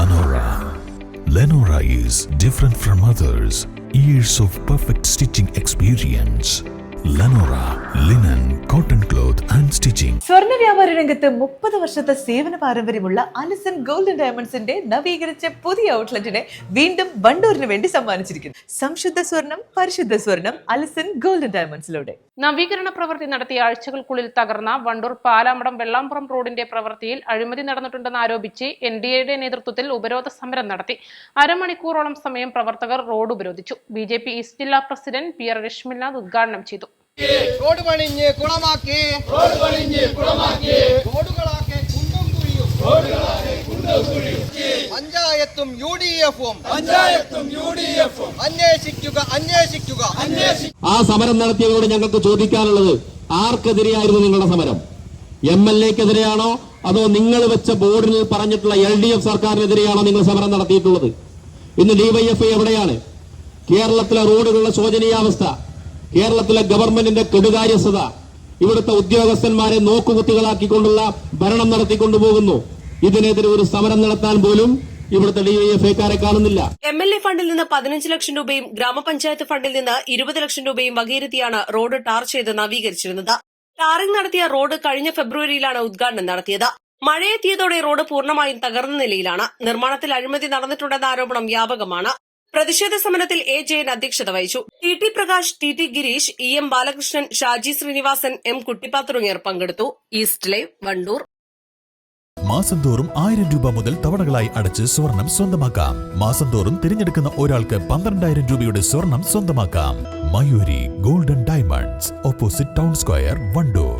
Lenora. Lenora is different from others. Years of perfect stitching experience. Lenora linen cotton cloth and stitching സ്വർണ വ്യാപാര രംഗത്ത് മുപ്പത് വർഷത്തെ സേവന പാരമ്പര്യമുള്ള അലിസൺ ഗോൾഡൻ ഡയമണ്ട്സിന്റെ നവീകരിച്ച പുതിയ ഔട്ട്ലെറ്റിനെ വീണ്ടും വണ്ടൂരിന് വേണ്ടി സമ്മാനിച്ചിരിക്കുന്നു. സംശുദ്ധ സ്വർണം പരിശുദ്ധ സ്വർണം അലിസൺ ഗോൾഡൻ ഡയമണ്ട്സിലൂടെ. നവീകരണ പ്രവൃത്തി നടത്തിയ ആഴ്ചകൾക്കുള്ളിൽ തകർന്ന വണ്ടൂർ പാലാമടം വെള്ളാമ്പുറം റോഡിന്റെ പ്രവൃത്തിയിൽ അഴിമതി നടന്നിട്ടുണ്ടെന്ന് ആരോപിച്ച് എൻ ഡി എയുടെ നേതൃത്വത്തിൽ ഉപരോധ സമരം നടത്തി. അരമണിക്കൂറോളം സമയം പ്രവർത്തകർ റോഡ് ഉപരോധിച്ചു. ബി ജെ പി ഈസ്റ്റ് ജില്ലാ പ്രസിഡന്റ് പി ആർ രശ്മിനാഥ് ഉദ്ഘാടനം ചെയ്തു. റോഡ് പണിഞ്ഞ് കുളമാക്കി. റോഡ് പണിഞ്ഞ് കുളമാക്കി. റോഡുകളാക്കി കുണ്ടും കുഴിയും. റോഡുകളാക്കി കുണ്ടും കുഴിയും. പഞ്ചായത്തും യു ഡി എഫും പഞ്ചായത്തും യു ഡി എഫും അന്വേഷിക്കുക. അന്വേഷിക്കുക. ആ സമരം നടത്തിയവരോട് ഞങ്ങൾക്ക് ചോദിക്കാനുള്ളത് ആർക്കെതിരെയായിരുന്നു നിങ്ങളുടെ സമരം? എം എൽ എക്കെതിരെയാണോ? അതോ നിങ്ങൾ വെച്ച ബോർഡിൽ പറഞ്ഞിട്ടുള്ള എൽ ഡി എഫ് സർക്കാരിനെതിരെയാണോ നിങ്ങൾ സമരം നടത്തിയിട്ടുള്ളത്? ഇന്ന് ഡിവൈഎഫ്ഐ എവിടെയാണ്? കേരളത്തിലെ റോഡുകളുടെ ശോചനീയാവസ്ഥ. കേരളത്തിലെ ഗവൺമെന്റിന്റെ കെടുകാര്യസ്ഥത ഇവിടുത്തെ ഉദ്യോഗസ്ഥന്മാരെ നോക്കുകുത്തികളാക്കിക്കൊണ്ടുള്ള ഭരണം നടത്തിക്കൊണ്ടുപോകുന്നു. ഇതിനെതിരെ ഒരു സമരം നടത്താൻ പോലും ഇവിടുത്തെ ഡിവൈഎഫ്ഐക്കാരെ കാണുന്നില്ല. എം എൽ എ ഫണ്ടിൽ നിന്ന് പതിനഞ്ച് ലക്ഷം രൂപയും ഗ്രാമപഞ്ചായത്ത് ഫണ്ടിൽ നിന്ന് ഇരുപത് ലക്ഷം രൂപയും വകയിരുത്തിയാണ് റോഡ് ടാർ ചെയ്ത് നവീകരിച്ചിരുന്നത്. ടാറിംഗ് നടത്തിയ റോഡ് കഴിഞ്ഞ ഫെബ്രുവരിയിലാണ് ഉദ്ഘാടനം നടത്തിയത്. മഴയെത്തിയതോടെ റോഡ് പൂർണമായും തകർന്ന നിലയിലാണ്. നിർമ്മാണത്തിൽ അഴിമതി നടന്നിട്ടുണ്ടെന്ന ആരോപണം വ്യാപകമാണ്. പ്രതിഷേധ സമരത്തിൽ എ ജയൻ അധ്യക്ഷത വഹിച്ചു. T T Prakash T T Girish E M Balakrishnan Shaji Srinivasan M Kuttippa തുടങ്ങിയവർ പങ്കെടുത്തു. East live Wandoor. മാസം തോറും ആയിരം രൂപ മുതൽ തവണകളായി അടച്ച് സ്വർണം സ്വന്തമാക്കാം. മാസം തോറും തിരഞ്ഞെടുക്കുന്ന ഒരാൾക്ക് പന്ത്രണ്ടായിരം രൂപയുടെ സ്വർണം സ്വന്തമാക്കാം. Mayuri golden diamonds opposite town square Vandoor.